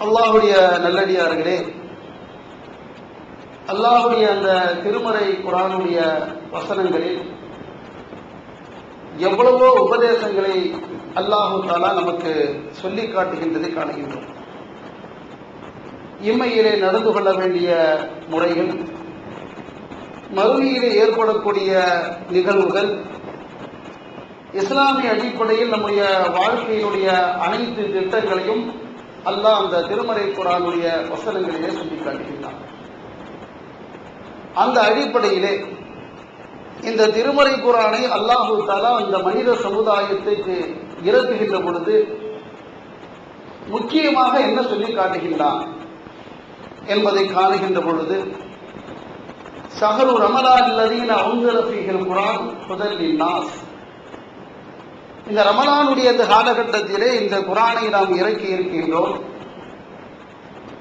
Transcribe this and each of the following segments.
அல்லாஹுடைய நல்லடியார்களே அல்லாஹுடைய அந்த திருமறை குரானுடைய வசனங்களில் எவ்வளவோ உபதேசங்களை அல்லாஹு தாலா நமக்கு சொல்லி காட்டுகின்றதை காணுகின்றோம். இம்மையிலே நடந்து கொள்ள வேண்டிய முறைகள் மறுமையிலே ஏற்படக்கூடிய நிகழ்வுகள் இஸ்லாமிய அடிப்படையில் நம்முடைய வாழ்க்கையினுடைய அனைத்து திட்டங்களையும் அல்லாஹ் அந்த திருமறை குரானுடைய வசனங்களிலே சொல்லி காட்டுகின்றான் அந்த அடிப்படையிலே இந்த திருமறை குரானை அல்லாஹு தாலா இந்த மனித சமுதாயத்துக்கு இறக்குகின்ற பொழுது முக்கியமாக என்ன சொல்லி காட்டுகின்றான் என்பதை காணுகின்ற பொழுது சஹரு ரமலான் லதீன அவுங்கரஃபீகள் குரான் முதலில் நாஸ். இந்த ரமலானுடைய இந்த காலகட்டத்திலே இந்த குரானை நாம் இறக்கி இருக்கின்றோம்.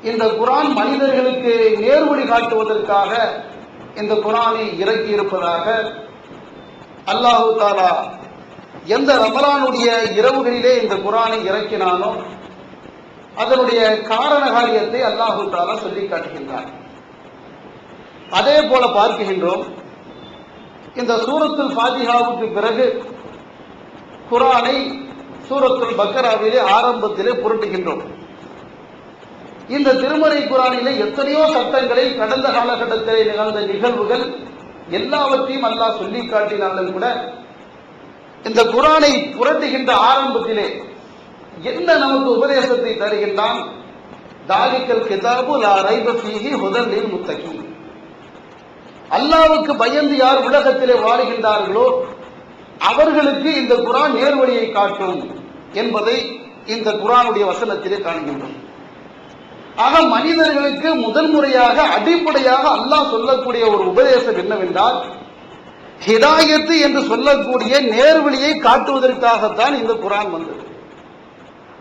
இந்த குரான் மனிதர்களுக்கு நேர்வழி காட்டுவதற்காக இந்த குரானை இறக்கி இருப்பதாக அல்லாஹு தாலா எந்த ரமலானுடைய இரவுகளிலே இந்த குரானை இறக்கினானோ அதனுடைய காரண காரியத்தை அல்லாஹு தாலா சொல்லி காட்டுகின்றார் அதே போல பார்க்கின்றோம் இந்த சூரத்தில் பாதிகாவுக்கு பிறகு குரானை சூரத்துல் பக்கராவிலே ஆரம்பத்திலே புரட்டுகின்றோம். இந்த திருமறை குரானிலே எத்தனையோ சட்டங்களை கடந்த காலகட்டத்திலே நிகழ்ந்த நிகழ்வுகள் எல்லாவற்றையும் அல்லாஹ் சொல்லி காட்டினாலும் கூட இந்த குரானை புரட்டுகின்ற ஆரம்பத்திலே என்ன நமக்கு உபதேசத்தை தருகின்றான்? தாலிக்கல் கிதாபு லா ரைப ஃபீஹி ஹுதல்லில் முத்தகி அல்லாவுக்கு பயந்து யார் உலகத்திலே வாழுகின்றார்களோ அவர்களுக்கு இந்த குரான் நேர்வழியை காட்டும் என்பதை இந்த குரானுடைய வசனத்திலே காண்கின்றோம். ஆக மனிதர்களுக்கு முதன் முறையாக அடிப்படையாக அல்லாஹ் சொல்லக்கூடிய ஒரு உபதேசம் என்னவென்றால் ஹிதாயத்து என்று சொல்லக்கூடிய நேர்வழியை காட்டுவதற்காகத்தான் இந்த குரான் வந்தது.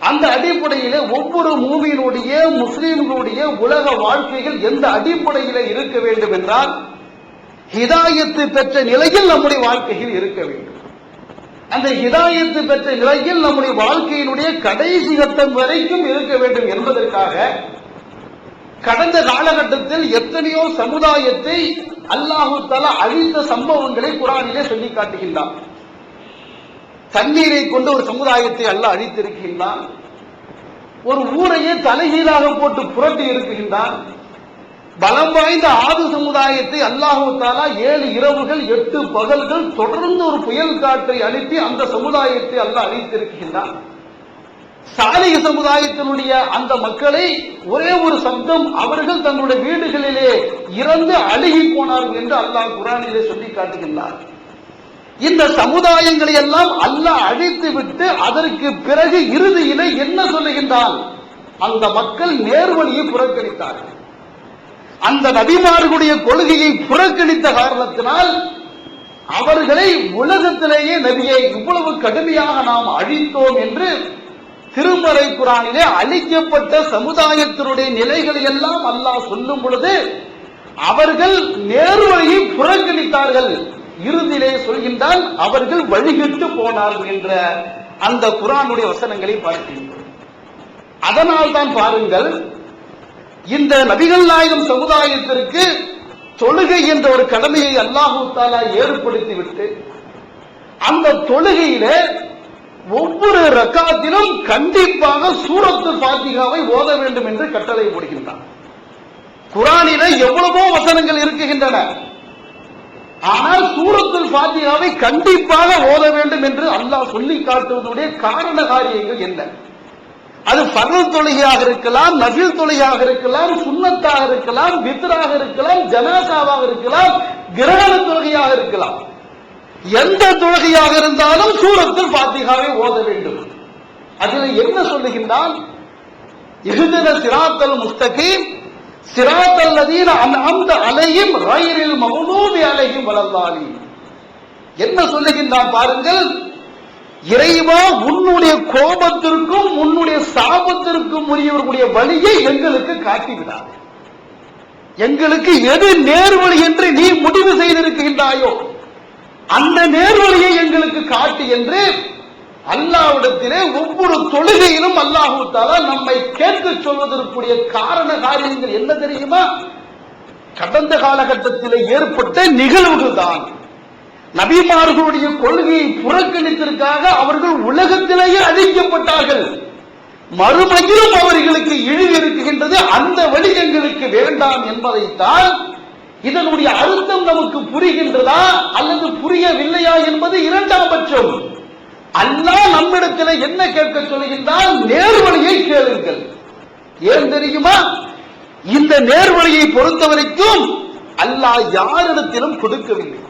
அந்த அடிப்படையில ஒவ்வொரு மூவியினுடைய முஸ்லீம்களுடைய உலக வாழ்க்கைகள் எந்த அடிப்படையில இருக்க வேண்டும் என்றால் ஹிதாயத்து பெற்ற நிலையில் நம்முடைய வாழ்க்கையில் இருக்க வேண்டும். அந்த இதாயத்து பெற்ற நிலையில் நம்முடைய வாழ்க்கையினுடைய கடைசி கட்டம் வரைக்கும் இருக்க வேண்டும் என்பதற்காக கடந்த காலகட்டத்தில் எத்தனையோ சமுதாயத்தை அல்லாஹு தலா அழித்த சம்பவங்களை குரானிலே சொல்லி காட்டுகின்றான். தண்ணீரை கொண்டு ஒரு சமுதாயத்தை அல்ல அழித்திருக்கின்றான். ஒரு ஊரையே தலைகீழாக போட்டு புரட்டி இருக்குகின்றான் பலம் வாய்ந்த ஆது சமுதாயத்தை அல்லாஹு தாலா ஏழு இரவுகள் எட்டு பகல்கள் தொடர்ந்து ஒரு புயல் காற்றை அனுப்பி அந்த சமுதாயத்தை அல்லாஹ் அழித்திருக்கின்றான். சாலிக சமுதாயத்தினுடைய அந்த மக்களை ஒரே ஒரு சப்தம் அவர்கள் தங்களுடைய வீடுகளிலே இறந்து அழுகி போனார்கள் என்று அல்லாஹ் குரானிலே சொல்லி காட்டுகின்றார். இந்த சமுதாயங்களை எல்லாம் அல்லாஹ் அழித்து விட்டு அதற்கு பிறகு இறுதியிலே என்ன சொல்லுகின்றான்? அந்த மக்கள் நேர்வழியை புறக்கணித்தார்கள். அந்த நபிமார்களுடைய கொள்கையை புறக்கணித்த காரணத்தினால் அவர்களை உலகத்திலேயே நபியை இவ்வளவு கடுமையாக நாம் அழித்தோம் என்று திருமறை குரானிலே அழிக்கப்பட்ட சமுதாயத்தினுடைய நிலைகளை எல்லாம் அல்லாஹ் சொல்லும் பொழுது அவர்கள் நேர்வழியை புறக்கணித்தார்கள். இறுதியிலே சொல்கின்றால் அவர்கள் வழிகிட்டு போனார்கள் என்ற அந்த குரானுடைய வசனங்களை பார்க்கின்றோம். அதனால் தான் பாருங்கள் இந்த நபிகள் நாயகம் சமுதாயத்திற்கு தொழுகை என்ற ஒரு கடமையை அல்லாஹு தாலா ஏற்படுத்திவிட்டு அந்த தொழுகையில ஒவ்வொரு ரக்காத்திலும் கண்டிப்பாக சூரத்து பாத்திகாவை ஓத வேண்டும் என்று கட்டளை போடுகின்றான். குரானில எவ்வளவோ வசனங்கள் இருக்குகின்றன. ஆனால் சூரத்து பாத்திகாவை கண்டிப்பாக ஓத வேண்டும் என்று அல்லாஹ் சொல்லி காட்டுவதுடைய காரண காரியங்கள் என்ன? அது பரல் தொழுகையாக இருக்கலாம் நபில் தொழுகையாக இருக்கலாம் சுண்ணத்தாக இருக்கலாம் வித்ராக இருக்கலாம் ஜனாசாவாக இருக்கலாம் கிரகண தொழுகையாக இருக்கலாம். எந்த தொழுகையாக இருந்தாலும் சூரத்தில் பாத்திகாவை ஓத வேண்டும். அதில் என்ன சொல்லுகின்றான்? இகுதின சிராத்தல் முஸ்தகீம் சிராத்தல் நதீன அந்த அலையும் ரயிலில் மகனூபி அலையும் வளர்ந்தாலி என்ன சொல்லுகின்றான் பாருங்கள்? இறைவா உன்னுடைய கோபத்திற்கும் உன்னுடைய சாபத்திற்கும் உரியவர்களுடைய வழியை எங்களுக்கு காட்டிவிடாது. எங்களுக்கு எது நேர்வழி என்று நீ முடிவு செய்திருக்கின்றாயோ அந்த நேர்வழியை எங்களுக்கு காட்டு என்று அல்லாவிடத்திலே ஒவ்வொரு தொழுகையிலும் அல்லாஹு தாலா நம்மை கேட்க சொல்வதற்குரிய காரண காரியங்கள் என்ன தெரியுமா? கடந்த காலகட்டத்தில் ஏற்பட்ட நிகழ்வுகள் தான். நபிமார்களுடைய கொள்கையை புறக்கணித்திற்காக அவர்கள் உலகத்திலேயே அழிக்கப்பட்டார்கள். மறுமையிலும் அவர்களுக்கு இழிவு இருக்கின்றது அந்த வழி எங்களுக்கு வேண்டாம் என்பதைத்தான் இதனுடைய அர்த்தம் நமக்கு புரிகின்றதா அல்லது புரியவில்லையா என்பது இரண்டாம் பட்சம். அல்லாஹ் நம்மிடத்தில் என்ன கேட்க சொல்கின்றால் நேர்வழியை கேளுங்கள். ஏன் தெரியுமா? இந்த நேர்வழியை பொறுத்தவரைக்கும் அல்லாஹ் யாரிடத்திலும் கொடுக்கவில்லை.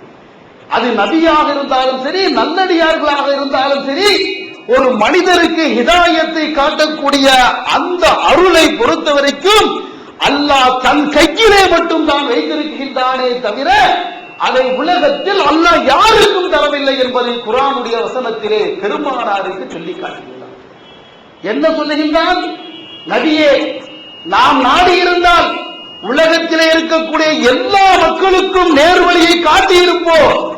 அது நபியாக இருந்தாலும் சரி நல்லடியார்களாக இருந்தாலும் சரி ஒரு மனிதருக்கு இதாயத்தை காட்டக்கூடிய அந்த அருளை பொறுத்த வரைக்கும் அல்லாஹ் தன் கையிலே மட்டும் தான் வைத்திருக்கின்றானே தவிர அதை உலகத்தில் அல்லாஹ் யாருக்கும் தரவில்லை என்பதை குரானுடைய வசனத்திலே பெருமானாருக்கு சொல்லி காட்டுகிறார். என்ன சொல்லுகின்றான்? நபியே நாம் நாடி இருந்தால் உலகத்திலே இருக்கக்கூடிய எல்லா மக்களுக்கும் நேர்வழியை காட்டியிருப்போம்.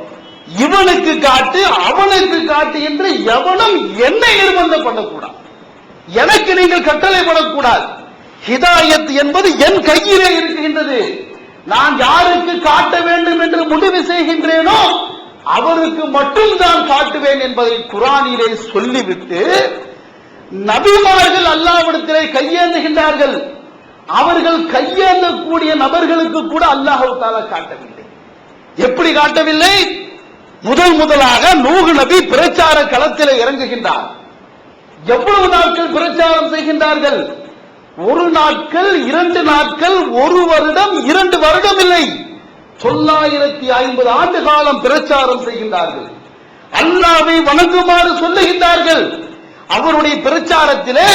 இவனுக்கு காட்டு அவனுக்கு காட்டு என்று எவனும் என்னை நிர்பந்தம் பண்ணக்கூடாது. எனக்கு நீங்கள் கட்டளை படக்கூடாது ஹிதாயத் என்பது என் கையிலே இருக்கின்றது. நான் யாருக்கு காட்ட வேண்டும் என்று முடிவு செய்கின்றேனோ அவருக்கு மட்டும் தான் காட்டுவேன் என்பதை குரானிலே சொல்லிவிட்டு நபிமார்கள் அல்லாவிடத்திலே கையேந்துகின்றார்கள். அவர்கள் கையேந்தக்கூடிய நபர்களுக்கு கூட அல்லாஹு தாலா காட்டவில்லை. எப்படி காட்டவில்லை? முதல் முதலாக நூகு நபி பிரச்சார களத்தில் இறங்குகின்றார். எவ்வளவு நாட்கள் பிரச்சாரம் செய்கின்றார்கள்? ஒரு நாட்கள் இரண்டு நாட்கள் ஒரு வருடம் இரண்டு வருடம் இல்லை. தொள்ளாயிரத்தி ஐம்பது ஆண்டு காலம் பிரச்சாரம் செய்கின்றார்கள். அல்லாவை வணங்குமாறு சொல்லுகின்றார்கள். அவருடைய பிரச்சாரத்திலே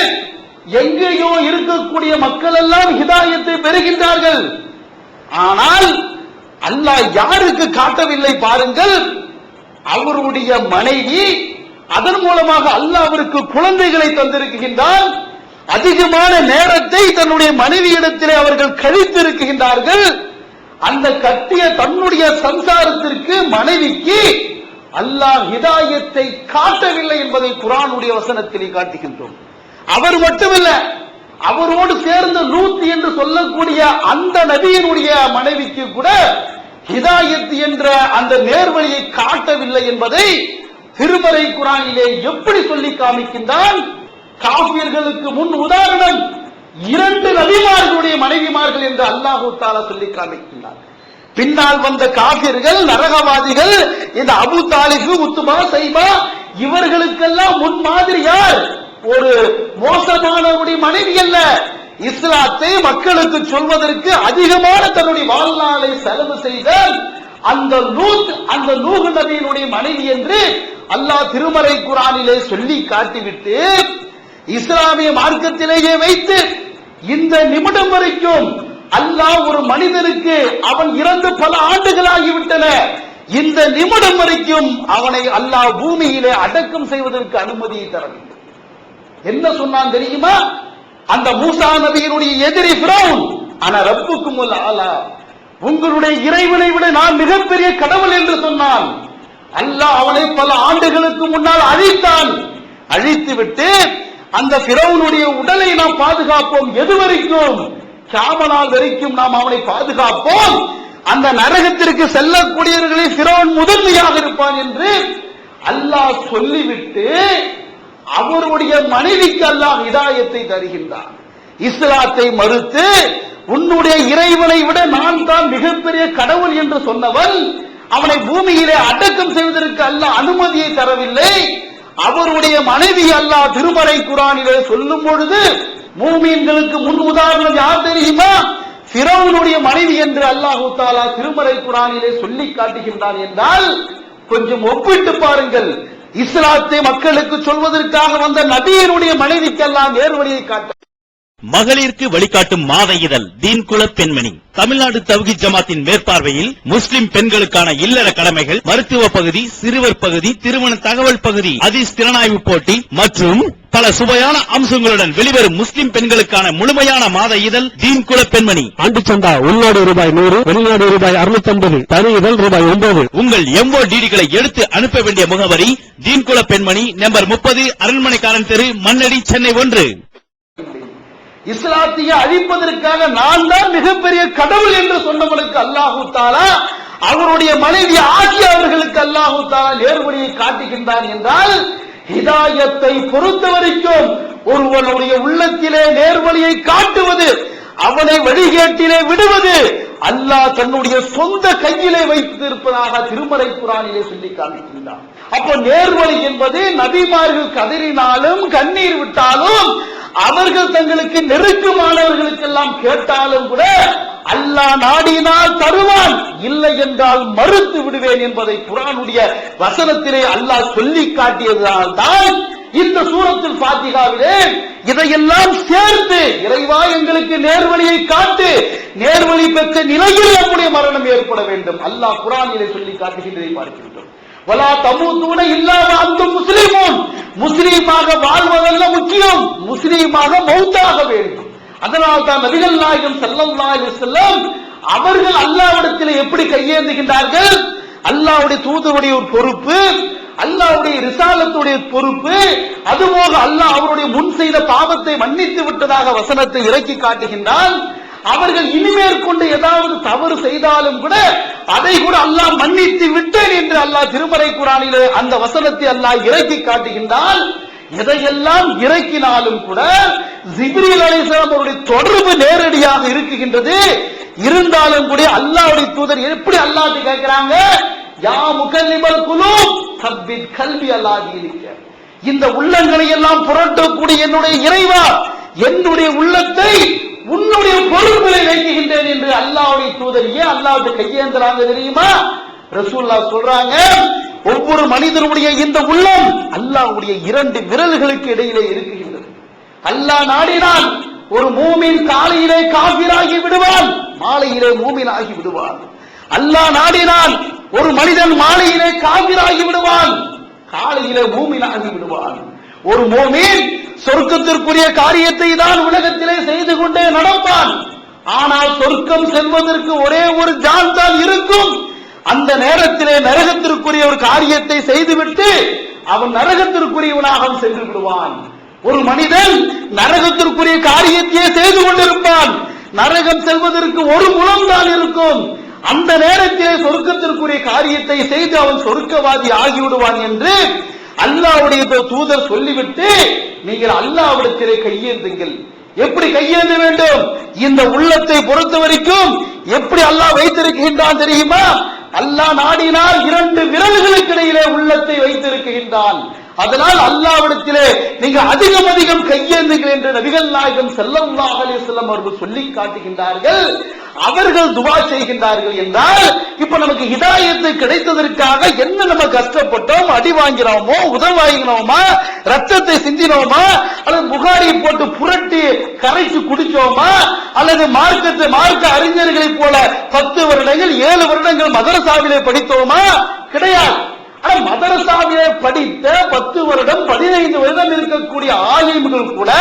எங்கேயோ இருக்கக்கூடிய மக்கள் எல்லாம் ஹிதாயத்தை பெறுகின்றார்கள். ஆனால் அல்லாஹ் யாருக்கு காட்டவில்லை பாருங்கள். அவருடைய மனைவி அதன் மூலமாக அல்லாஹ் அவருக்கு குழந்தைகளை தந்திருக்கின்றார் அதிகமான நேரத்தை தன்னுடைய மனைவியிடத்திலே அவர்கள் கழித்திருக்கின்றார்கள். அந்த கட்டிய தன்னுடைய சம்சாரத்திற்கு மனைவிக்கு அல்லாஹ் ஹிதாயத்தை காட்டவில்லை என்பதை குரானுடைய வசனத்திலே காட்டுகின்றோம். அவர் மட்டுமல்ல அவரோடு சேர்ந்த லூத் என்று சொல்லக்கூடிய அந்த நபியினுடைய மனைவிக்கு கூட ஹிதாயத் என்ற அந்த நேர்வழியை காட்டவில்லை என்பதை திருமறை குரானிலே எப்படி சொல்லி காமிக்கின்றான்? காபியர்களுக்கு முன் உதாரணம் இரண்டு நபிமார்களுடைய மனைவிமார்கள் என்று அல்லாஹு தாலா சொல்லி காமிக்கின்றார் பின்னால் வந்த காபியர்கள் நரகவாதிகள் இந்த அபு தாலிபு உத்துமா சைபா இவர்களுக்கெல்லாம் முன் மாதிரி யார்? ஒரு மோசமானவருடைய மனைவி அல்ல. இஸ்லாத்தை மக்களுக்கு சொல்வதற்கு அதிகமான தன்னுடைய வாழ்நாளை செலவு செய்த அந்த லூத் அந்த நூகு நபியினுடைய மனைவி என்று அல்லாஹ் திருமறை குரானிலே சொல்லி காட்டிவிட்டு இஸ்லாமிய மார்க்கத்திலேயே வைத்து இந்த நிமிடம் வரைக்கும் அல்லாஹ் ஒரு மனிதனுக்கு அவன் இறந்து பல ஆண்டுகளாகிவிட்டன. இந்த நிமிடம் வரைக்கும் அவனை அல்லாஹ் பூமியிலே அடக்கம் செய்வதற்கு அனுமதியை தரவில்லை. என்ன சொன்னான் தெரியுமா? அந்த மூசா நபியினுடைய எதிரி பிரவுன் ஆனா ரப்புக்கும் ஆலா. உங்களுடைய இறைவனை விட நான் மிகப்பெரிய கடவுள் என்று சொன்னான். அல்லாஹ் அவனை பல ஆண்டுகளுக்கு முன்னால் அழித்தான். அழித்து விட்டு அந்த பிரவுனுடைய உடலை நாம் பாதுகாப்போம். எது வரைக்கும்? சாமனால் வரைக்கும் நாம் அவனை பாதுகாப்போம். அந்த நரகத்திற்கு செல்லக்கூடியவர்களில் பிரவன் முதன்மையாக இருப்பான் என்று அல்லாஹ் சொல்லிவிட்டு அவருடைய மனைவிக்கு அல்லாஹ் இதாயத்தை தருகின்றார். இஸ்லாத்தை மறுத்து உன்னுடைய இறைவனை விட நான் தான் மிகப்பெரிய கடவுள் என்று சொன்னவன் அவனை பூமியிலே அடக்கம் செய்வதற்கு அல்ல அனுமதியை தரவில்லை. அவருடைய மனைவி அல்லாஹ் திருமறை குரானிலே சொல்லும் பொழுது மூமீன்களுக்கு முன் உதாரணம் யார் தெரியுமா? சிறவனுடைய மனைவி என்று அல்லாஹு தாலா திருமறை குரானிலே சொல்லி காட்டுகின்றான் என்றால் கொஞ்சம் ஒப்பிட்டு பாருங்கள். இஸ்லாத்தை மக்களுக்கு சொல்வதற்காக வந்த நபியினுடைய மனைவிக்கெல்லாம் நேர்வழியை காட்ட மகளிருக்கு வழிகாட்டும் மாத இதழ் தீன்குல பெண்மணி. தமிழ்நாடு தவ்ஹீத் ஜமாத்தின் மேற்பார்வையில் முஸ்லிம் பெண்களுக்கான இல்லற கடமைகள் மருத்துவ பகுதி சிறுவர் பகுதி திருமண தகவல் பகுதி அதிஸ் திறனாய்வு போட்டி மற்றும் பல சுவையான அம்சங்களுடன் வெளிவரும் முஸ்லிம் பெண்களுக்கான முழுமையான மாத இதழ் தீன்குல பெண்மணி. ஆண்டு சந்தா உள்நாடு ரூபாய் நூறு வெளிநாடு ரூபாய் அறுநூத்தி ஐம்பது தனி இதழ் ரூபாய் ஒன்பது. உங்கள் எம்ஓ டிடிகளை எடுத்து அனுப்ப வேண்டிய முகவரி தீன்குல பெண்மணி நம்பர் முப்பது அரண்மனைக்காரன் தெரு மண்ணடி சென்னை ஒன்று. இஸ்லாத்தியை அழிப்பதற்காக நான் தான் மிகப்பெரிய கடவுள் என்று சொன்னவனுக்கு அல்லாஹு தாலா அவருடைய மனைவி ஆகிய அவர்களுக்கு அல்லாஹு தாலா நேர்வழியை காட்டுகின்றான் என்றால் ஹிதாயத்தை பொறுத்த வரைக்கும் ஒருவனுடைய உள்ளத்திலே நேர்வழியை காட்டுவது அவனை வழிகேட்டிலே விடுவது அல்லாஹ் தன்னுடைய சொந்த கையிலே வைத்திருப்பதாக திருமறை குரானிலே சொல்லி காமிக்கின்றான். அப்போ நேர்வழி என்பது நபிமார்கள் கதறினாலும் கண்ணீர் விட்டாலும் அவர்கள் தங்களுக்கு நெருக்கமானவர்களுக்கெல்லாம் கேட்டாலும் கூட அல்லாஹ் நாடினால் தருவான் இல்லை என்றால் மறுத்து விடுவேன் என்பதை குரானுடைய வசனத்திலே அல்லாஹ் சொல்லி காட்டியதால் தான் இந்த சூரத்தில் பாத்திகாவிலே இதையெல்லாம் சேர்த்து இறைவா எங்களுக்கு நேர்வழியை காட்டு நேர்வழி பெற்ற நிலையில் நம்முடைய மரணம் ஏற்பட வேண்டும். அல்லாஹ் குரானிலே சொல்லி காட்டுகின்றதை பார்க்கின்றோம் வலா தமுத்தூன இல்லாம அந்த முஸ்லீமும் முஸ்லீமாக வாழ்வதல்ல முக்கியம். முஸ்லீமாக மௌத்தாக வேண்டும். அதனால் தான் நபிகள் நாயகம் செல்லம் நாயகம் செல்லம் அவர்கள் அல்லாவிடத்தில் எப்படி கையேந்துகின்றார்கள்? அல்லாவுடைய தூதருடைய ஒரு பொறுப்பு அல்லாஹ்வுடைய ரிசாலத்துடைய பொறுப்பு அதுபோக அல்லாஹ் அவருடைய முன் செய்த பாவத்தை மன்னித்து விட்டதாக வசனத்தை இறக்கி காட்டுகின்றான். அவர்கள் இனிமேற்கொண்டு ஏதாவது தவறு செய்தாலும் கூட அதை கூட அல்லாஹ் மன்னித்து விட்டேன் என்று அல்லாஹ் திருமறை குரானிலே அந்த வசனத்தை அல்லாஹ் இறக்கி காட்டுகின்றால் எதையெல்லாம் இறக்கினாலும் கூட ஜிப்ரீல் அலிஸ்லாம் அவருடைய தொடர்பு நேரடியாக இருக்குகின்றது. இருந்தாலும் கூட அல்லாவுடைய தூதர் எப்படி அல்லாஹ் கேட்கிறாங்க? யா முகல்லிபல் குலு சப்பித் கல்வி அல்லாஹ் இந்த உள்ளங்களை எல்லாம் புரட்டக்கூடிய என்னுடைய இறைவா என்னுடைய உள்ளத்தை உன்னுடைய வைக்குகின்றேன் என்று அல்லாவுடைய தூதர் ஏன் அல்லாஹ்வுடைய கையேந்துறாங்க தெரியுமா? ரசூல்லா சொல்றாங்க ஒவ்வொரு மனிதனுடைய இந்த உள்ளம் அல்லாஹ்வுடைய இரண்டு விரல்களுக்கு இடையிலே இருக்குகின்றது. அல்லாஹ் நாடினால் ஒரு மூமின் காலையிலே காபிராகி விடுவான் மாலையிலே மூமின் ஆகி விடுவான். அல்லாஹ் நாடினால் ஒரு மனிதன் மாலையிலே காபிராகி விடுவான் காலையிலே மூமின் ஆகி விடுவான். ஒரு மூமின் சொர்க்கத்திற்குரிய காரியத்தை தான் உலகத்திலே செய்து கொண்டே நடப்பான். ஆனால் சொர்க்கம் செல்வதற்கு ஒரே ஒரு ஜான் தான் இருக்கும். அந்த நேரத்திலே நரகத்திற்குரிய ஒரு காரியத்தை செய்துவிட்டு அவன் நரகத்திற்குரியவனாக சென்று விடுவான். ஒரு மனிதன் நரகத்திற்குரிய காரியத்தையே செய்து கொண்டிருப்பான். நரகம் செல்வதற்கு ஒரு முலம் தான் இருக்கும். அந்த நேரத்திலே சொர்க்கத்திற்குரிய காரியத்தை செய்து அவன் சொர்க்கவாதி ஆகிவிடுவான் என்று அல்லாவுடைய தூதர் சொல்லிவிட்டு நீங்கள் அல்லாவிடத்திலே கையேந்துங்கள். எப்படி கையேந்த வேண்டும்? இந்த உள்ளத்தை பொறுத்த வரைக்கும் எப்படி அல்லாஹ் வைத்திருக்கின்றான் தெரியுமா? அல்லாஹ் நாடினால் இரண்டு விரல்களுக்கு இடையிலே உள்ளத்தை வைத்திருக்கின்றான். அதனால் அல்லாவிடத்திலே நீங்க அதிகம் அதிகம் கையேந்துங்கள் என்று நபிகள் நாயகம் ஸல்லல்லாஹு அலி செல்லம் அவர்கள் சொல்லி காட்டுகின்றார்கள். அவர்கள் துவா செய்கின்றார்கள் என்றால் இப்ப நமக்கு இதாயத்து கிடைத்ததற்காக என்ன நம்ம கஷ்டப்பட்டோம்? அடி வாங்கினோமோ? உதவி வாங்கினோமா? ரத்தத்தை சிந்தினோமா? அல்லது புகாரியை போட்டு புரட்டி கரைச்சு குடிச்சோமா? அல்லது மார்க்கத்தை மார்க்க அறிஞர்களைப் போல பத்து வருடங்கள் ஏழு வருடங்கள் மதரசாவிலே படித்தோமா? கிடையாது. படித்த பத்து வருடம் பதினைந்து வருடம் இருக்கக்கூடிய ஆலிம்கள் கூட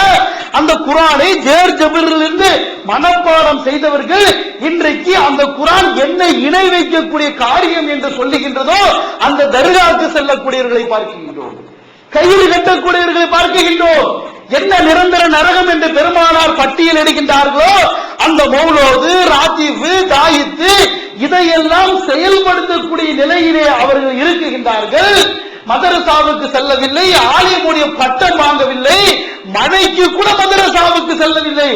அந்த குரானை ஜேர் ஜபிரிலிருந்து மனப்பாடம் செய்தவர்கள் இன்றைக்கு அந்த குரான் என்ன இணை வைக்கக்கூடிய காரியம் என்று சொல்லுகின்றதோ அந்த தர்காவுக்கு செல்லக்கூடியவர்களை பார்க்கின்றோம். கையில் கட்டக்கூடியவர்களை பார்க்கின்றோம். என்ன நிரந்தர நரகம் என்று பெருமானார் பட்டியல் எடுக்கின்றார்களோ அந்த மௌலோது ராஜீவு தாயித்து இதையெல்லாம் செயல்படுத்தக்கூடிய நிலையிலே அவர்கள் இருக்குகின்றார்கள். மதரசாவுக்கு செல்லவில்லை ஆலிமுடைய பட்டம் வாங்கவில்லை மழைக்கு கூட மதரசாவுக்கு செல்லவில்லை.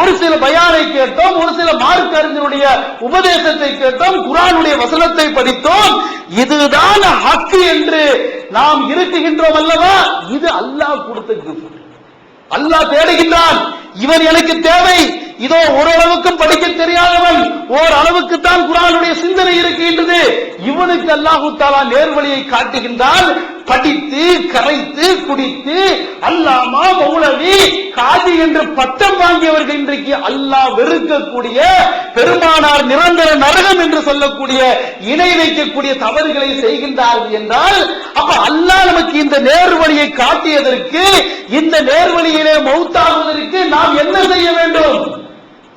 ஒரு சில பயானை கேட்டோம் ஒரு சில மார்க் அறிஞருடைய உபதேசத்தை கேட்டோம் குரானுடைய வசனத்தை படித்தோம். இதுதான் ஹக்கு என்று நாம் இருக்குகின்றோம் அல்லவா? இது அல்லாஹ் கொடுத்த அல்லாஹ் தேடுகின்றான். இவன் எனக்கு தேவை. இதோ ஓரளவுக்கும் படிக்க தெரியாதவன் ஓரளவுக்கு தான் குரானுடைய சிந்தனை இருக்கின்றது. இவனுக்கு அல்லாஹு தாலா நேர்வழியை காட்டுகின்றான். படித்து கரைத்து குடித்து அல்லாமா மௌலவி காதி என்று பட்டம் வாங்கியவர்கள் இன்றைக்கு அல்லாஹ் வெறுக்கக்கூடிய பெருமானார் நிரந்தர நரகம் என்று சொல்லக்கூடிய இணை வைக்கக்கூடிய தவறுகளை செய்கின்றார்கள் என்றால் அப்ப அல்லாஹ் நமக்கு இந்த நேர்வழியை காட்டியதற்கு இந்த நேர்வழியிலே மௌத்தாகுவதற்கு நாம் என்ன செய்ய வேண்டும்?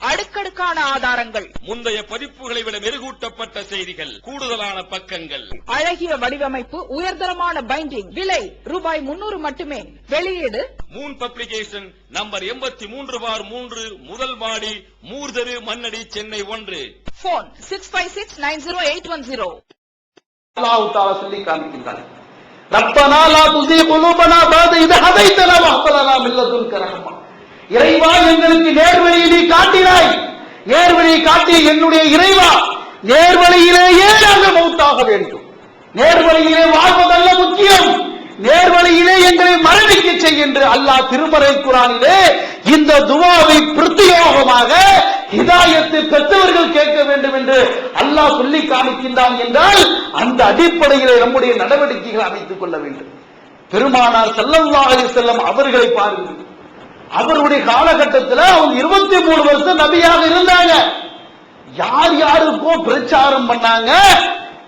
அடுக்கடுக்கான ஆதாரங்கள். முந்தைய பதிப்புகளை விட மெருகூட்டப்பட்ட செய்திகள் கூடுதலான பக்கங்கள். அழகிய வடிவமைப்பு உயர்தரமான பைண்டிங் விலை ரூபாய் முன்னூறு மட்டுமே. வெளியீடு. மூன் பப்ளிகேஷன் நம்பர் எண்பத்தி மூன்று பார் மூன்று முதல் மாடி மூர்தரு மண்ணடி சென்னை ஒன்று. Phone six five six nine zero eight one zero சொல்லி காண்பிக்கின்றார் ரப்பனா லா துஸீ குலூபனா பாத இத ஹதைத்தனா வஹ்பலனா மின் லதுன்க ரஹ்மா இறைவா எங்களுக்கு நேர்வழியிலே காட்டினாய். நேர்வழியை காட்டிய என்னுடைய இறைவா நேர்வழியிலேயே நாங்கள் மௌத்தாக வேண்டும். நேர்வழியிலே வாழ்வதல்ல முக்கியம். நேர்வழியிலே எங்களை மரணிக்க செய் என்று அல்லாஹ் திருமறை குரானிலே இந்த துவாவை பிரத்யோகமாக இதாயத்தை பெற்றவர்கள் கேட்க வேண்டும் என்று அல்லாஹ் சொல்லி காமிக்கின்றான் என்றால் அந்த அடிப்படையிலே நம்முடைய நடவடிக்கைகளை அமைத்துக் கொள்ள வேண்டும். பெருமானார் செல்லம் செல்லம் அவர்களை பாருங்கள். அவருடைய காலகட்டத்தில் அவங்க இருபத்தி மூணு வருஷம் நபியாக இருந்தாங்க. யார் யாருக்கோ பிரச்சாரம் பண்ணாங்க.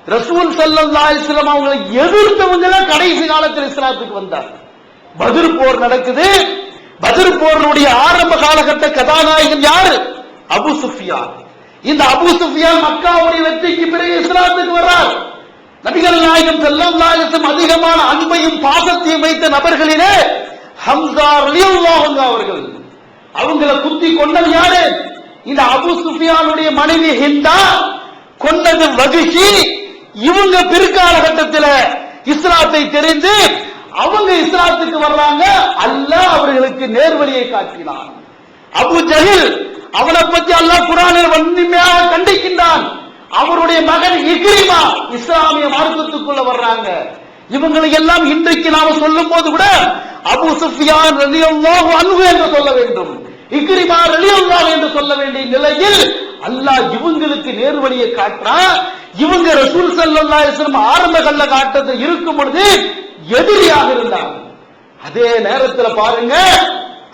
ரசூல் ஸல்லல்லாஹு அலைஹி அவங்களை எதிர்த்தவங்க கடைசி காலத்தில் இஸ்லாத்துக்கு வந்தாங்க. பத்ர் போர் நடக்குது. பத்ர் போருடைய ஆரம்ப காலகட்ட கதாநாயகன் யாரு? அபு சுஃபியான். இந்த அபு சுஃபியான் மக்காவுடைய வெற்றிக்கு பிறகு இஸ்லாத்துக்கு வர்றார். நபிகள் நாயகம் செல்லம் நாயகம் அதிகமான அன்பையும் பாசத்தையும் வைத்த நபர்களிலே ஹம்சா ரலியல்லாஹு அவர்கள். அவங்கள குத்தி கொண்டது யாரு? இந்த அபு சுஃபியானுடைய மனைவி ஹிந்தா கொண்டது வகிஷி. இவங்க பிற்காலகட்டத்தில் இஸ்லாத்தை தெரிந்து அவங்க இஸ்லாத்துக்கு வர்றாங்க. அல்ல அவர்களுக்கு நேர்வழியை காட்டினான். அபு ஜஹில் அவனை பற்றி அல்லாஹ் குரானில் வன்மையாக கண்டிக்கின்றான். அவருடைய மகன் இக்ரிமா இஸ்லாமிய மார்க்கத்துக்குள்ள வர்றாங்க. இவங்களை எல்லாம் இன்றைக்கு நாம சொல்லும் போது கூட அபு சுஃபியான் ரலியல்லாஹு அன்ஹு என்று சொல்ல வேண்டும். இக்ரிமா ரலியல்லாஹு என்று சொல்ல வேண்டிய நிலையில் அல்லாஹ் இவங்களுக்கு நேர்வழியை காட்டுறான் இவங்க ரசூல் ஸல்லல்லாஹு அலைஹி ஆரம்பகல்ல ஆரம்ப கல்ல காட்டத்தை இருக்கும் பொழுது எதிரியாக இருந்தாங்க. அதே நேரத்தில் பாருங்க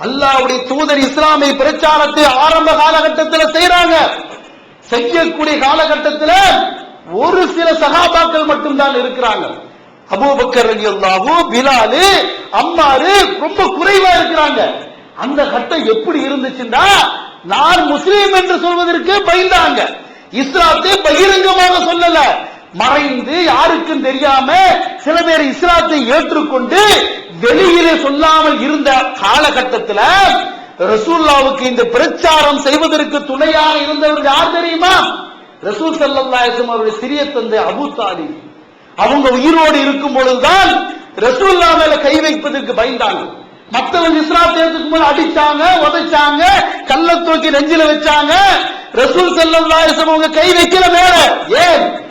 அல்லாஹ்வுடைய தூதர் இஸ்லாமிய பிரச்சாரத்தை ஆரம்ப காலகட்டத்தில் செய்யறாங்க செய்யக்கூடிய காலகட்டத்தில் ஒரு சில சகாபாக்கள் மட்டும்தான் இருக்கிறாங்க. அபூபக்கர் ரலியல்லாஹு பிலாலு அம்மாரு ரொம்ப குறைவா இருக்கிறாங்க. அந்த கட்டம் எப்படி இருந்துச்சுன்னா நான் முஸ்லீம் என்று சொல்வதற்கு பயந்தாங்க. இஸ்லாத்தை பகிரங்கமாக சொல்லல. மறைந்து யாருக்கும் தெரியாம சில பேர் இஸ்லாத்தை ஏற்றுக்கொண்டு வெளியிலே சொல்லாமல் இருந்த காலகட்டத்தில் ரசூல்லாவுக்கு இந்த பிரச்சாரம் செய்வதற்கு துணையாக இருந்தவர்கள் யார் தெரியுமா? ரசூல் சல்லாசம் அவருடைய சிறிய தந்தை அபு தாலிப். அவங்க உயிரோடு இருக்கும் பொழுதுதான் ரசூல்லா மேல கை வைப்பதற்கு பயந்தாங்க. மத்தவங்க இஸ்லாம் தேர்த்துக்கும் போது அடிச்சாங்க உதைச்சாங்க கல்ல தூக்கி நெஞ்சில வச்சாங்க. ரசூல் செல்லம் அவங்க கை வைக்கல மேல. ஏன்?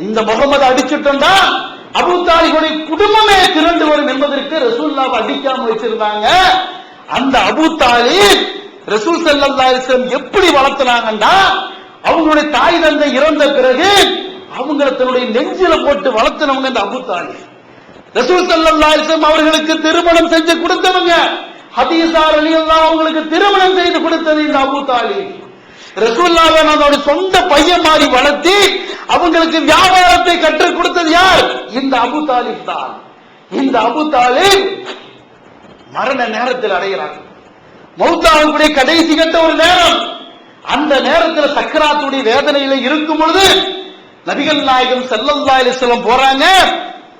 இந்த முகமது அடிச்சுட்டா அபூ தாலிபுடைய குடும்பமே திரண்டு வரும் என்பதற்கு ரசூல்லாவை அடிக்காம வச்சிருந்தாங்க. அந்த அபூ தாலிப் ரசூல் செல்லம் எப்படி வளர்த்தினாங்கன்னா அவங்களுடைய தாய் தந்தை இறந்த பிறகு அவங்கள தன்னுடைய நெஞ்சில போட்டு வளர்த்தனவங்க இந்த அபுத்தாலி தாலிப். ரசூல் அவர்களுக்கு திருமணம் செஞ்சு கொடுத்தவங்க. ஹதீசார் ரலியல்லாஹு அவங்களுக்கு திருமணம் செய்து கொடுத்தது இந்த அபூ தாலிப். ரசூல்லாவை அதோட சொந்த பையன் மாதிரி வளர்த்தி அவங்களுக்கு வியாபாரத்தை கற்றுக் கொடுத்தது யார்? இந்த அபு தாலிப் தான். இந்த அபு தாலிப் மரண நேரத்தில் அடைகிறாங்க மௌத்தாவுடைய கடைசி கட்ட ஒரு நேரம். அந்த நேரத்தில் சக்கராத்துடைய வேதனையில இருக்கும் பொழுது நபிகள் நாயகம் செல்லல்லா அலைஹி போறாங்க.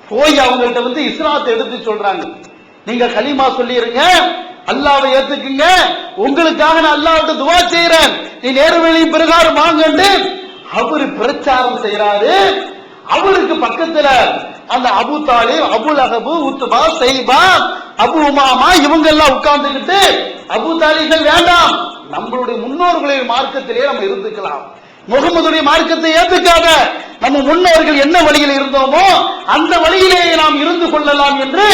போய் அவங்கள்ட்ட வந்து இஸ்லாத்தை எடுத்து சொல்றாங்க. நீங்க கலிமா சொல்லிருங்க. அல்லாவை ஏத்துக்குங்க. உங்களுக்காக நான் அல்லாஹ்விட்ட துவா செய்யறேன் நீ நேர்வழி பிரகாரம் வாங்கண்டு. அவரு பிரச்சாரம் செய்யறாரு அவருக்கு பக்கத்துல அந்த அபு தாலிப் அபுல் அகபு உத்துபா செய்பா அபு உமாமா இவங்க எல்லாம் உட்கார்ந்துக்கிட்டு அபு தாலிகள் வேண்டாம். நம்மளுடைய முன்னோர்களின் மார்க்கத்திலேயே நம்ம இருந்துக்கலாம். முகமதுடைய மார்க்கத்தை ஏற்றுக்காத நம்ம முன்னோர்கள் என்ன வழியில் இருந்தோமோ அந்த வழியிலேயே நாம் இருந்து கொள்ளலாம் என்று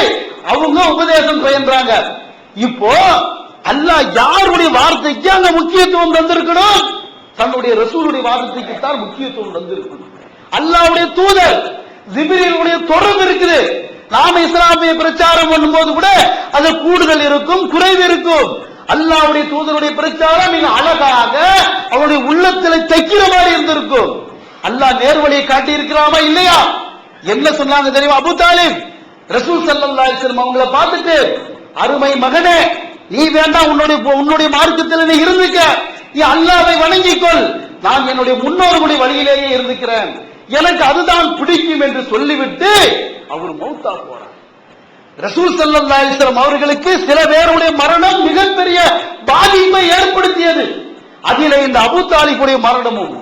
அவங்க உபதேசம் பயின்றாங்க. இப்போ அல்லாஹ் யாருடைய வார்த்தைக்கு அங்க முக்கியத்துவம் தந்திருக்கணும்? தன்னுடைய ரசூலுடைய வார்த்தைக்கு தான் முக்கியத்துவம் தந்திருக்கணும். அல்லாவுடைய தூதர் ஜிபிரியனுடைய தொடர்பு இருக்குது. நாம இஸ்லாமிய பிரச்சாரம் பண்ணும்போது கூட அது கூடுதல் இருக்கும் குறைவு இருக்கும். அல்லாவுடைய தூதருடைய பிரச்சாரம் மிக அழகாக அவருடைய உள்ளத்தில் தைக்கிற மாதிரி இருந்திருக்கும். அல்லாஹ் நேர்வழியை காட்டி இருக்கிறாமா இல்லையா? என்ன சொன்னாங்க தெரியுமா? அபு தாலிம் ரசூல் சல்லல்லாஹு அலைஹி அவங்கள பார்த்துட்டு அருமை மகனே நீ வேண்டாம் உன்னுடைய உன்னுடைய மார்க்கத்தில் நீ இருந்துக்க. நீ அல்லாவை வணங்கிக்கொள். நான் என்னுடைய முன்னோர்களுடைய வழியிலேயே இருந்துக்கிறேன். எனக்கு அதுதான் பிடிக்கும் என்று சொல்லிவிட்டு அவர் மௌத்தா போறார். ரசூல் சல்லல்லாஹு அலைஹி அவர்களுக்கு சில பேருடைய மரணம் மிகப்பெரிய பாதிப்பை ஏற்படுத்தியது. அதில இந்த அபுத்தாலிக்குடைய தாலிபுடைய மரணமும்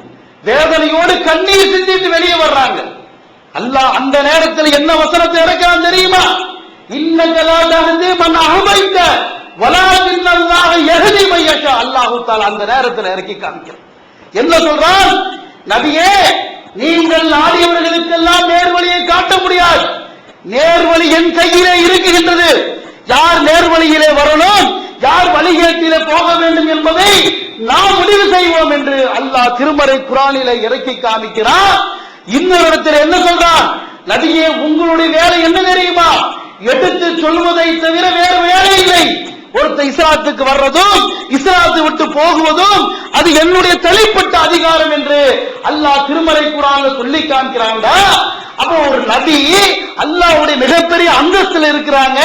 வேதனையோடு கண்ணீர் சிந்திட்டு வெளியே வர்றாங்க. அல்லாஹ் அந்த நேரத்தில் என்ன வசனத்தை இறக்கிறான் தெரியுமா? இன்னகலாதஹதி மன் அஹபைத்த வலாகின் அல்லாஹ் யஹதி மையஷா அல்லாஹ் அந்த நேரத்தில் இறக்கி காமிக்கிறான். என்ன சொல்றான்? நபியே நீங்கள் நாடியவர்களுக்கெல்லாம் நேர்வழியை காட்ட முடியாது. நேர்வழி என் கையிலே இருக்குகின்றது யார் நேர்வழியிலே வரணும் யார் வழிகேட்டிலே போக வேண்டும் என்பதை நாம் முடிவு செய்வோம் என்று அல்லாஹ் திருமறை குரானிலே இறக்கி காமிக்கிறான் இன்னொரு இடத்துல என்ன சொல்றான்? நபியே உங்களுடைய வேலை என்ன தெரியுமா? எடுத்து சொல்வதை தவிர வேறு வேலை இல்லை. ஒருத்த இஸ்லாத்துக்கு வர்றதும் இஸ்லாத்தை விட்டு போகுவதும் அது என்னுடைய தனிப்பட்ட அதிகாரம் என்று அல்லாஹ் திருமறை குரான்ல சொல்லி காமிக்கிறான்டா அப்போ ஒரு நபி அல்லாவுடைய மிகப்பெரிய அந்தஸ்துல இருக்கிறாங்க.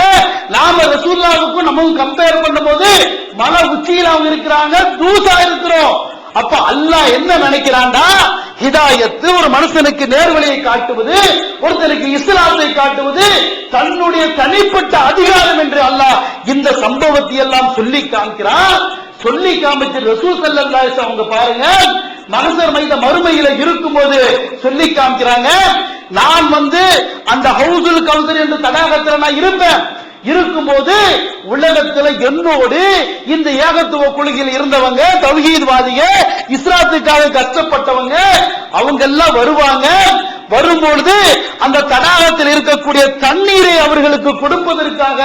நாம ரசூல்லாவுக்கும் நம்ம கம்பேர் பண்ணும் போது மன உச்சியில் அவங்க இருக்கிறாங்க தூசா இருக்கிறோம். அப்ப அல்லாஹ் என்ன நினைக்கிறான்டா? ஹிதாயத்து ஒரு மனுஷனுக்கு நேர்வழியை காட்டுவது ஒருத்தனுக்கு இஸ்லாத்தை காட்டுவது தன்னுடைய தனிப்பட்ட அதிகாரம் என்று அல்லாஹ் இந்த சம்பவத்தை எல்லாம் சொல்லி காமிக்கிறான். சொல்லி காமிச்சு ரசூல் ஸல்லல்லாஹு அவங்க பாருங்க. மனசர் மைத மறுமையில இருக்கும்போது சொல்லி காமிக்கிறாங்க. நான் வந்து அந்த ஹவுசுல் கவுசர் என்று தடாகத்தில் நான் இருப்பேன். இருக்கும்போது உலகத்துல என்னோடு இந்த ஏகத்துவ கொள்கையில் இருந்தவங்க தௌஹீத்வாதிக இஸ்லாத்துக்காக கஷ்டப்பட்டவங்க அவங்க எல்லாம் வருவாங்க. வரும்பொழுது அந்த தடாகத்தில் இருக்கக்கூடிய தண்ணீரை அவர்களுக்கு கொடுப்பதற்காக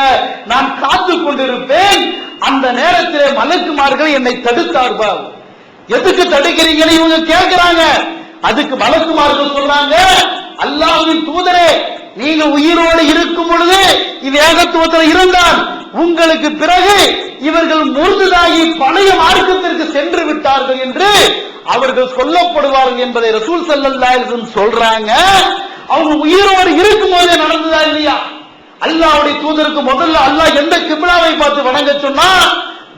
நான் காத்து கொண்டிருப்பேன். அந்த நேரத்திலே மலக்குமார்கள் என்னை தடுத்தார்கள் எதுக்கு தடுக்கிறீங்கன்னு இவங்க கேட்கிறாங்க. அதுக்கு மலக்குமார்கள் சொல்றாங்க அல்லாஹ்வின் தூதரே நீங்க உயிரோடு இருக்கும் பொழுது இது ஏகத்துவத்தில் இருந்தால் உங்களுக்கு பிறகு இவர்கள் முருதுதாகி பழைய மார்க்கத்திற்கு சென்று விட்டார்கள் என்று அவர்கள் சொல்லப்படுவார்கள் என்பதை ரசூல் ஸல்லல்லாஹு சொல்றாங்க. அவங்க உயிரோடு இருக்கும் போதே நடந்ததா இல்லையா? அல்லாஹ்வுடைய தூதருக்கு முதல்ல அல்லாஹ் எந்த கிப்லாவை பார்த்து வணங்க சொன்னா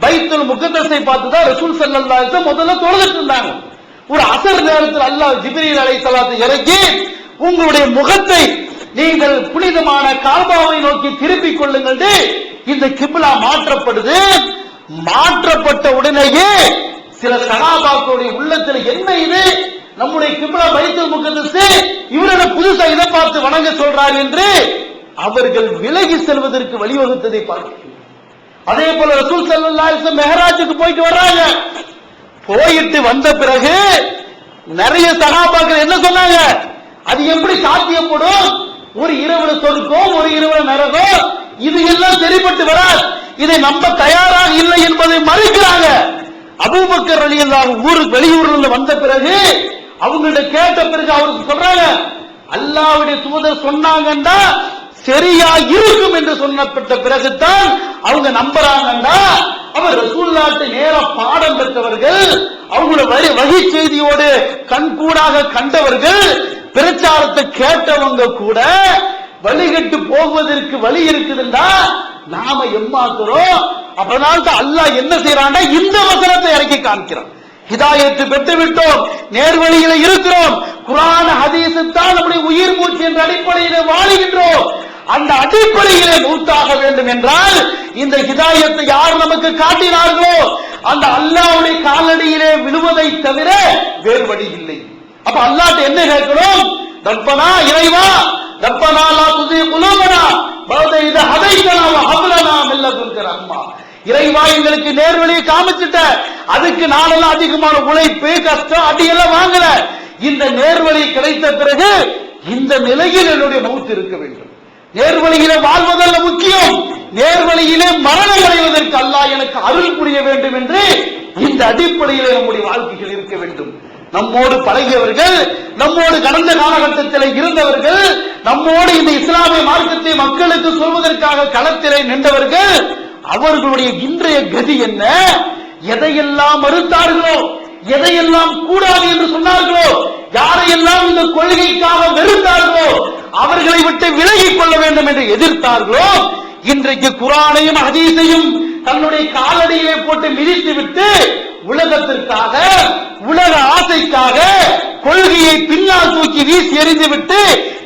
பைத்துல் முகத்தஸை பார்த்து தான் ரசூல் ஸல்லல்லாஹு முதல்ல தொழுதுட்டு இருந்தாங்க. ஒரு அசர் நேரத்தில் அல்லாஹ் ஜிப்ரீல் சலாத்து இறக்கி உங்களுடைய முகத்தை நீங்கள் புனிதமான காபாவை நோக்கி திருப்பிக் கொள்ளுங்கள் இந்த கிபிலா மாற்றப்படுது. மாற்றப்பட்ட உடனேயே சில சகாபாக்களுடைய உள்ளத்தில் என்ன இது? நம்முடைய கிபிலா வைத்து முகத்தஸ் இவரது புதுசா இதை பார்த்து வணங்க சொல்றார் என்று அவர்கள் விலகி செல்வதற்கு வழிவகுத்ததை பார்க்கிறோம். அதே போல ரசூல் ஸல்லல்லாஹு மெஹராஜுக்கு போயிட்டு வர்றாங்க. போயிட்டு வந்த பிறகு நிறைய சகாபாக்கள் என்ன சொன்னாங்க? அது எப்படி சாத்தியப்படும்? ஒரு இரவுல சொர்க்கம் ஒரு இரவுல நரகம் இது எல்லாம் சரிப்பட்டு வராது. இதை நம்ப தயாராக இல்லை என்பதை மறுக்கிறாங்க. அபூபக்கர் ரலியல்லாஹு ஊருக்கு வெளியூர்ல இருந்து வந்த பிறகு அவங்கள்ட்ட கேட்ட பிறகு அவருக்கு சொல்றாங்க அல்லாவுடைய தூதர் சொன்னாங்கன்னா சரியா இருக்கும் என்று சொன்னப்பட்ட பிறகுதான் அவங்க நம்புறாங்கன்னா அவர் ரசூல்லாட்டு நேர பாடம் பெற்றவர்கள் அவங்களோட வழி வகை செய்தியோடு கண்கூடாக கண்டவர்கள் பிரச்சாரத்தை கேட்டவங்க கூட வழிகட்டு போவதற்கு வழி இருக்குதுன்னா நாம எம்மாக்குறோம். அதனால தான் அல்லாஹ் என்ன செய்யறான்னா இந்த வசனத்தை இறக்கி காமிக்கிறான் ஹிதாயத்து பெற்று விட்டோம் நேர்வழியில இருக்கிறோம். குரான ஹதீஸு தான் நம்முடைய உயிர் மூச்சு என்ற அடிப்படையில வாழுகின்றோம். அந்த அடிப்படையிலே மூத்தாக வேண்டும் என்றால் இந்த ஹிதாயத்தை யார் நமக்கு காட்டினார்களோ அந்த அல்லாவுடைய காலடியிலே விழுவதை தவிர வேறு வழி இல்லை. அப்ப அல்லாட்ட என்ன கேட்கணும்? ரப்பனா இறைவா ரப்பனா லா துதி குலூபனா பௌத இத ஹதைத்தனா வ ஹப்லனா அம்மா. இறைவா எங்களுக்கு நேர்வழியை காமிச்சிட்ட. அதுக்கு நானெல்லாம் அதிகமான உழைப்பு கஷ்டம் அடியெல்லாம் வாங்கல. இந்த நேர்வழி கிடைத்த பிறகு இந்த நிலையில் என்னுடைய மௌத்து இருக்க வேண்டும். நேர்வழியிலே வாழ்வதல்ல முக்கியம். நேர்வழியிலே மரணம் அடைவதற்கு அல்லாஹ் எனக்கு அருள் புரிய வேண்டும் என்று இந்த அடிப்படையிலே நம்முடைய வாழ்க்கைகள் இருக்க வேண்டும். நம்மோடு பழகியவர்கள் நம்மோடு கடந்த காலகட்டத்தில் இருந்தவர்கள் நம்மோடு இந்த இஸ்லாமிய மார்க்கத்தை மக்களுக்கு சொல்வதற்காக களத்திலே நின்றவர்கள் அவர்களுடைய இன்றைய கதி என்ன? எதையெல்லாம் மறுத்தார்களோ எதையெல்லாம் கூடாது என்று சொன்னார்களோ யாரையெல்லாம் இந்த கொள்கைக்காக வெறுத்தார்களோ அவர்களை விட்டு விலகிக் கொள்ள வேண்டும் என்று எதிர்த்தார்களோ இன்றைக்கு குரானையும் ஹதீஸையும் தன்னுடைய காலடியிலே போட்டு மிதித்து விட்டு உலகத்திற்காக உலக ஆசைக்காக கொள்கையை பின்னால் தூக்கி வீசி எறிந்துவிட்டு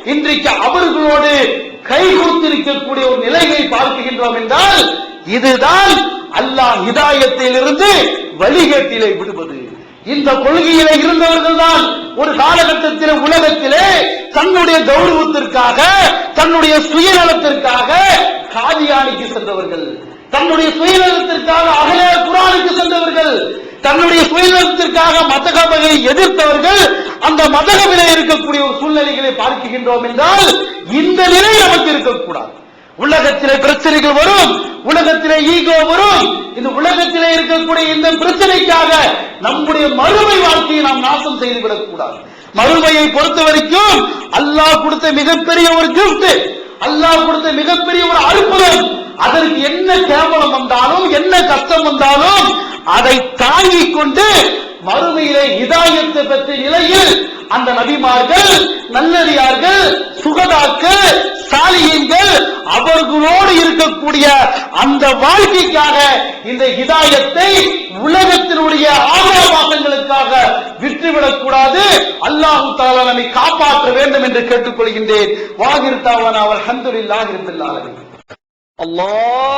இன்றைக்கு அவர்களோடு கை கொடுத்திருக்கக்கூடிய ஒரு நிலையை பார்க்கின்றோம் என்றால் இதுதான் அல்லாஹ் இதாயத்திலிருந்து வழிகேட்டிலே விடுவது. இந்த கொள்கையிலே இருந்தவர்கள் தான் ஒரு காலகட்டத்தில் உலகத்திலே தன்னுடைய கௌரவத்திற்காக தன்னுடைய சுயநலத்திற்காக காதியானிக்கு சென்றவர்கள். தன்னுடைய சுயநலத்திற்காக அகலே குரானுக்கு சென்றவர்கள் தன்னுடைய சுயநலத்திற்காக மதகபை எதிர்த்தவர்கள் அந்த மதகபிலே இருக்கக்கூடிய ஒரு சூழ்நிலைகளை பார்க்கின்றோம் என்றால் இந்த நிலை நமக்கு இருக்கக்கூடாது. உலகத்திலே பிரச்சனைகள் வரும் உலகத்திலே ஈகோ வரும் இந்த உலகத்திலே இருக்கக்கூடிய இந்த பிரச்சனைக்காக நம்முடைய மறுமை வாழ்க்கையை நாம் நாசம் செய்துவிடக் கூடாது மறுமையை பொறுத்த வரைக்கும் அல்லாஹ் கொடுத்த மிகப்பெரிய ஒரு கிஃப்ட் அல்லாஹ் கொடுத்த மிகப்பெரிய ஒரு அற்புதம் அதற்கு என்ன கேவலம் வந்தாலும் என்ன கஷ்டம் வந்தாலும் அதை தாங்கிக் கொண்டு மறுமையிலே இதாயத்தை பெற்ற நிலையில் அந்த நபிமார்கள் நல்லடியார்கள் சுகதாக்கள் சாலியங்கள் அவர்களோடு இருக்கக்கூடிய அந்த வாழ்க்கைக்காக இந்த இதாயத்தை உலகத்தினுடைய ஆதாரவாசங்களுக்காக விட்டுவிடக் கூடாது. அல்லாஹு தாலா நம்மை காப்பாற்ற வேண்டும் என்று கேட்டுக்கொள்கின்றேன். வாகிருத்தாவன் அவர் ஹந்துலில்லாக இருப்பில்லார்கள் Allah.